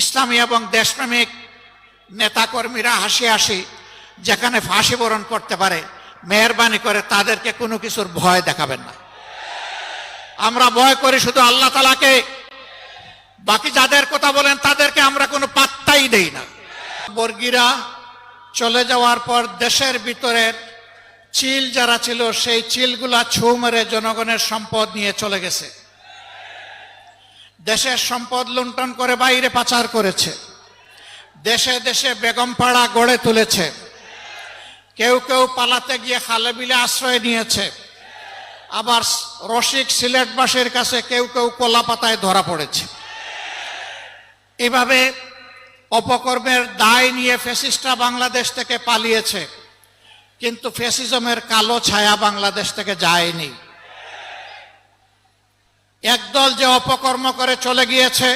ইসলামী এবং দেশপ্রেমিক নেতাকর্মীরা হাসি হাসি যেখানে ফাঁসি বরণ করতে পারে, মেহরবানি করে তাদেরকে কোনো কিছুর ভয় দেখাবেন না। আমরা ভয় করি শুধু আল্লাহ তালাকে বাকি যাদের কথা বলেন তাদেরকে আমরা কোনো পাত্তাই দেই না। বর্গীরা চলে যাওয়ার পর দেশের ভিতরের চিল যারা ছিল, সেই চিলগুলা ছৌ মেরে জনগণের সম্পদ নিয়ে চলে গেছে। দেশের সম্পদ লুণ্ঠন করে বাইরে পাচার করেছে। দেশে দেশে বেগমপাড়া গড়ে তুলেছে। কেউ কেউ পালাতে গিয়ে খালে বিলে আশ্রয় নিয়েছে। আবার রসিক সিলেটবাসীর কাছে কেউ কেউ কলা পাতায় ধরা পড়েছে। এভাবে অপকর্মের দায় নিয়ে ফেসিস্টরা বাংলাদেশ থেকে পালিয়েছে। কিন্তু ফেসিজমের কালো ছায়া বাংলাদেশ থেকে যায়নি। একদল যে অপকর্ম করে চলে গিয়েছে,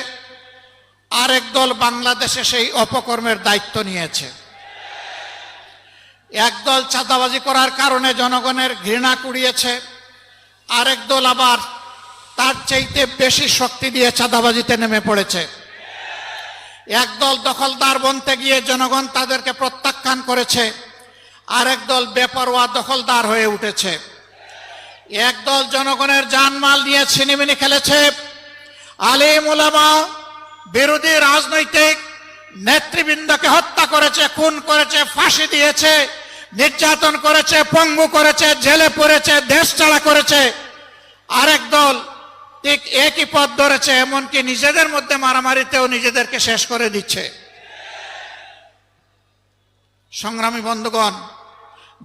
আরেক দল বাংলাদেশে সেই অপকর্মের দায়িত্ব নিয়েছে। একদল চাঁদাবাজি করার কারণে জনগণের ঘৃণা কুড়িয়েছে, আরেক দল আবার তার চাইতে বেশি শক্তি দিয়ে চাঁদাবাজিতে নেমে পড়েছে। একদল দখলদার বনতে গিয়ে জনগণ তাদেরকে প্রত্যাখ্যান করেছে, আরেক দল বেপরোয়া দখলদার হয়ে উঠেছে। একদল জনগণের জানমাল নিয়ে ছিনিমিনি খেলেছে। আলিম উলামা, বিরোধী রাজনৈতিক নেতৃবৃন্দকে হত্যা করেছে, খুন করেছে, ফাঁসি দিয়েছে, নির্যাতন করেছে, পঙ্গু করেছে, জেলে পড়েছে, দেশ ছাড়া করেছে। আরেক দল ঠিক একই পথ ধরেছে, এমনকি নিজেদের মধ্যে মারামারিতেও নিজেদেরকে শেষ করে দিচ্ছে। সংগ্রামী বন্ধুগণ,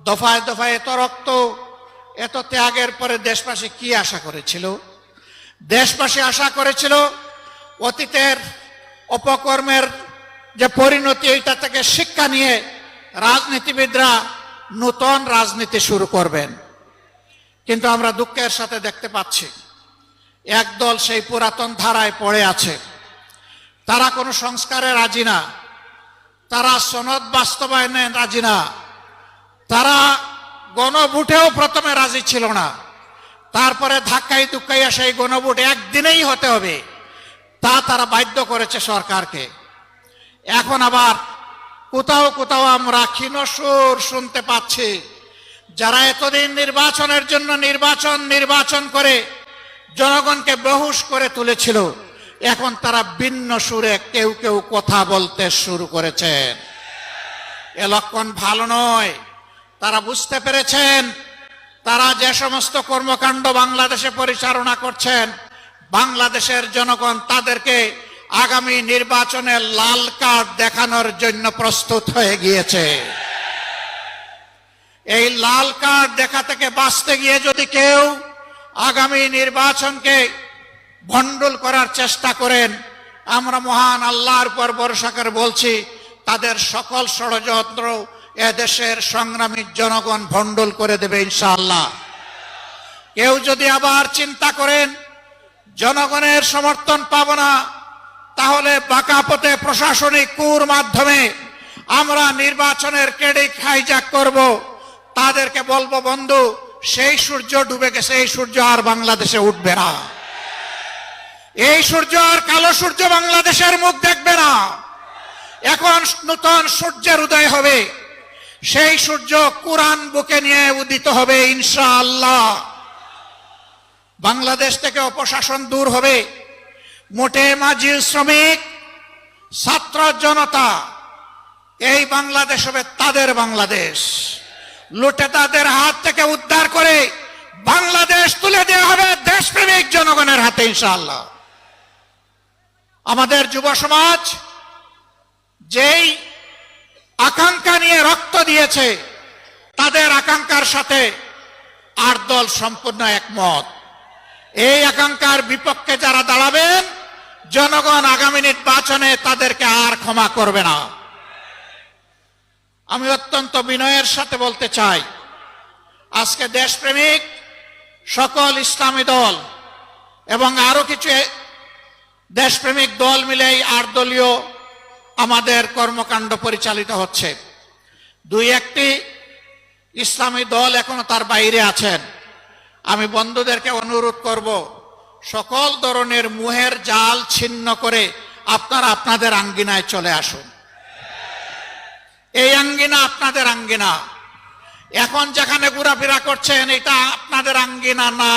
দফায় দফায় এত রক্ত এত ত্যাগের পরে দেশবাসী কি আশা করেছিল? দেশবাসী আশা করেছিল অতীতের অপকর্মের যে পরিণতি, এইটা থেকে শিক্ষা নিয়ে রাজনীতিবিদরা নূতন রাজনীতি শুরু করবেন। কিন্তু আমরা দুঃখের সাথে দেখতে পাচ্ছি, একদল সেই পুরাতন ধারায় পড়ে আছে। তারা কোনো সংস্কারে রাজি না। তারা সনদ বাস্তবায়নে রাজি না। তারা গণভোটেও প্রথমে রাজি ছিল না। তারপরে ধাক্কাই দুক্কাইয়া সেই গণভোট একদিনেই হতে হবে। তা তারা বাধ্য করেছে সরকারকে। এখন আবার কোথাও কোথাও আমরা ক্ষীণ সুর শুনতে পাচ্ছি, যারা এতদিন নির্বাচনের জন্য নির্বাচন নির্বাচন করে জনগণকে বেহুশ করে তুলেছিল, এখন তারা ভিন্ন সুরে কেউ কেউ কথা বলতে শুরু করেছেন এ লক্ষণ ভালো নয়। তারা বুঝতে পেরেছেন, তারা যে সমস্ত কর্মকাণ্ড বাংলাদেশে পরিচালনা করছেন, বাংলাদেশের জনগণ তাদেরকে আগামী নির্বাচনে লাল কার্ড দেখানোর জন্য প্রস্তুত হয়ে গিয়েছে। এই লাল কার্ড দেখা থেকে বাঁচতে গিয়ে যদি কেউ আগামী নির্বাচনকে ভণ্ডুল করার চেষ্টা করেন, আমরা মহান আল্লাহর উপর ভরসা বলছি, তাদের সকল ষড়যন্ত্র এদেশের সংগ্রামী জনগণ ভণ্ডুল করে দেবে ইনশাআল্লাহ। কেউ যদি আবার চিন্তা করেন, জনগণের সমর্থন পাব না, তাহলে বাঁকা পথে প্রশাসনিক কুর মাধ্যমে আমরা নির্বাচনের ক্রেডিট হাইজাক করব। তাদেরকে বলব, বন্ধু, সেই সূর্য ডুবে গেছে, এই সূর্য আর বাংলাদেশে উঠবে না। এই সূর্য আর কালো সূর্য বাংলাদেশের মুখ দেখবে না। এখন নতুন সূর্যের উদয় হবে। সেই সূর্য কোরআন বুকে নিয়ে উদিত হবে, ইনশাআল্লাহ। বাংলাদেশ থেকে অপশাসন দূর হবে। মোটে মাঝি শ্রমিক, ছাত্র জনতা, এই বাংলাদেশ হবে তাদের বাংলাদেশ। লুটে তাদের হাত থেকে উদ্ধার করে বাংলাদেশ তুলে দেওয়া হবে দেশপ্রেমিক জনগণের হাতে, ইনশাআল্লাহ। আমাদের যুব সমাজ, যেই আকাঙ্ক্ষা নিয়ে রক্ত দিয়েছে। তাদের আকাঙ্ক্ষার সাথে আর দল সম্পূর্ণ একমত। এই আকাঙ্ক্ষার বিপক্ষে যারা দাঁড়াবেন, জনগণ আগামী নির্বাচনে তাদেরকে আর ক্ষমা করবে না। আমি অত্যন্ত বিনয়ের সাথে বলতে চাই, আজকে দেশপ্রেমিক সকল ইসলামী দল এবং আরও কিছু দেশপ্রেমিক দল মিলে এই আট দলীয় আমাদের কর্মকাণ্ড পরিচালিত হচ্ছে। দুই একটি ইসলামী দল এখনও তার বাইরে আছেন। আমি বন্ধুদেরকে অনুরোধ করব, সকল ধরনের মুহের জাল ছিন্ন করে আপনারা আপনাদের আঙ্গিনায় চলে আসুন। এই আঙ্গিনা আপনাদের আঙ্গিনা। এখন যেখানে ঘোরাফেরা করছেন, এটা আপনাদের আঙ্গিনা না।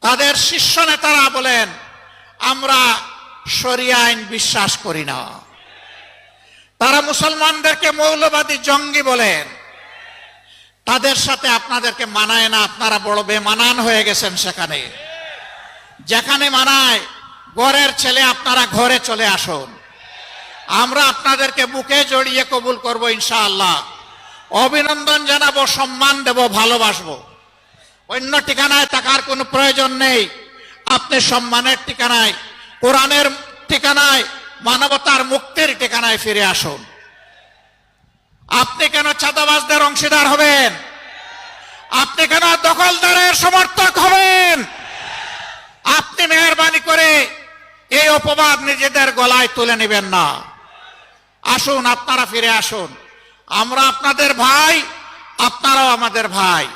তাদের শীর্ষ নেতারা বলেন, আমরা শরিয়া আইন বিশ্বাস করি না। তারা মুসলমানদেরকে মৌলবাদী জঙ্গি বলেন। তাদের সাথে আপনাদেরকে মানায় না, আপনারা বড় বেমানান হয়ে গেছেন সেখানে। যেখানে মানায়, ঘরের ছেলে আপনারা ঘরে চলে আসুন। আমরা আপনাদেরকে বুকে জড়িয়ে কবুল করব ইনশাআল্লাহ। অভিনন্দন জানাব, সম্মান দেব, ভালোবাসবো। অন্য ঠিকানায় থাকার কোনো প্রয়োজন নেই। আপনি সম্মানের ঠিকানায় কোরআনের ঠিকানায়, মানবতার মুক্তির ঠিকানায় ফিরে আসুন। আপনি কেন চাঁদাবাজদের অংশীদার হবেন? আপনি কেন দখলদারের সমর্থক হবেন? আপনি মেহরবানি করে এই অপবাদ নিজেদের গলায় তুলে নেবেন না। আসুন, আপনারা ফিরে আসুন। আমরা আপনাদের ভাই, আপনারাও আমাদের ভাই।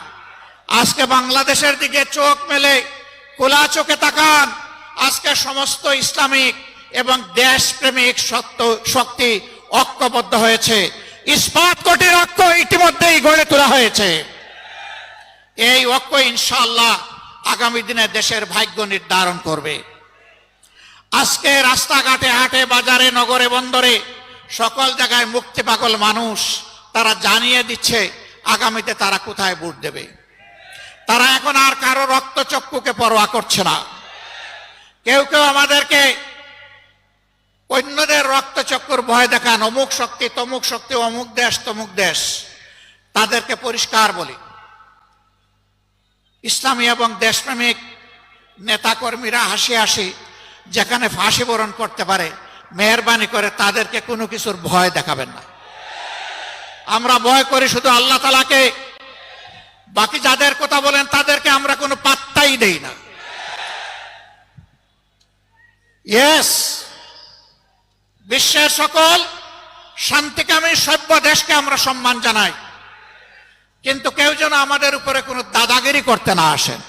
আজকে বাংলাদেশের দিকে চোখ মেলে খোলা চোখে তাকান। আজকে সমস্ত ইসলামিক এবং দেশপ্রেমিক সত্য, শক্তি ঐক্যবদ্ধ হয়েছে। ইস্পাত কোটির ঐক্য ইতিমধ্যেই গড়ে তোলা হয়েছে। এই ঐক্য ইনশাআল্লাহ আগামী দিনে দেশের ভাগ্য নির্ধারণ করবে। আজকে রাস্তাঘাটে, হাটে, বাজারে, নগরে, বন্দরে সকল জায়গায় মুক্তি পাগল মানুষ তারা জানিয়ে দিচ্ছে, আগামীতে তারা কোথায় ভোট দেবে। তারা এখন আর কারও রক্তচক্ষুকে পরোয়া করছে না। কেউ কেউ আমাদেরকে অন্যদের রক্তচক্কুর ভয় দেখান, অমুক শক্তি, তমুক শক্তি, অমুক দেশ, তমুক দেশ। তাদেরকে পরিষ্কার বলি। ইসলামী এবং দেশপ্রেমিক নেতাকর্মীরা হাসি হাসি যেখানে ফাঁসি বরণ করতে পারে, মেহরবানি করে তাদেরকে কোনো কিছুর ভয় দেখাবেন না। আমরা ভয় করি শুধু আল্লাহ তালাকে বাকি যাদের কথা বলেন তাদেরকে আমরা কোনো পাত্তাই দেই না। ইয়েস বিশ্বের সকল শান্তিকামী সভ্য দেশকে আমরা সম্মান জানাই। কিন্তু কেউ যেন আমাদের উপরে কোনো দাদাগিরি করতে না আসেন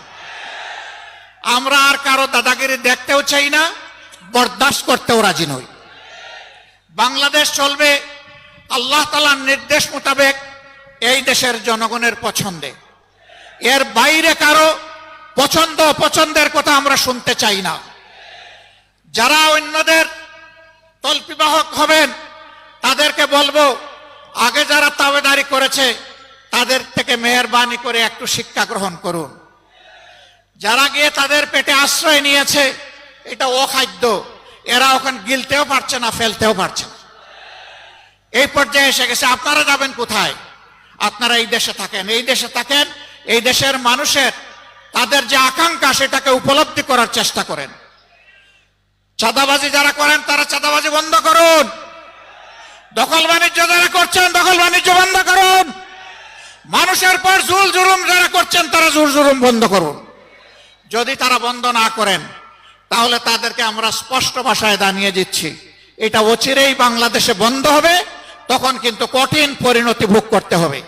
আমরা আর কারও দাদাগিরি দেখতেও চাই না, বরদাস্ত করতেও রাজি নই। বাংলাদেশ চলবে আল্লাহ তালার নির্দেশ মোতাবেক এই দেশের জনগণের পছন্দে। এর বাইরে কারও পছন্দ অপছন্দের কথা আমরা শুনতে চাই না। যারা অন্যদের তল্পিবাহক হবেন, তাদেরকে বলব, আগে যারা তাবেদারি করেছে, তাদের থেকে মেহরবানি করে একটু শিক্ষা গ্রহণ করুন। যারা গিয়ে তাদের পেটে আশ্রয় নিয়েছে, এটা অখাদ্য। এরা ওখানে গিলতেও পারছে না, ফেলতেও পারছে না। এই পর্যায়ে এসে গেছে, আপনারা যাবেন কোথায়? আপনারা এই দেশে থাকেন, এই দেশে থাকেন, এই দেশের মানুষের, তাদের যে আকাঙ্ক্ষা, সেটাকে উপলব্ধি করার চেষ্টা করেন। চাঁদাবাজি যারা করেন, তারা চাঁদাবাজি বন্ধ করুন। দখল বাণিজ্য যারা করছেন, দখল বাণিজ্য বন্ধ করুন। মানুষের পর জুল জুলুম যারা করছেন, তারা জুল জুলুম বন্ধ করুন। যদি তারা বন্ধ না করেন, তাহলে তাদেরকে আমরা স্পষ্ট ভাষায় জানিয়ে দিচ্ছি। এটা অচিরেই বাংলাদেশে বন্ধ হবে, তখন কিন্তু কঠিন পরিণতি ভোগ করতে হবে।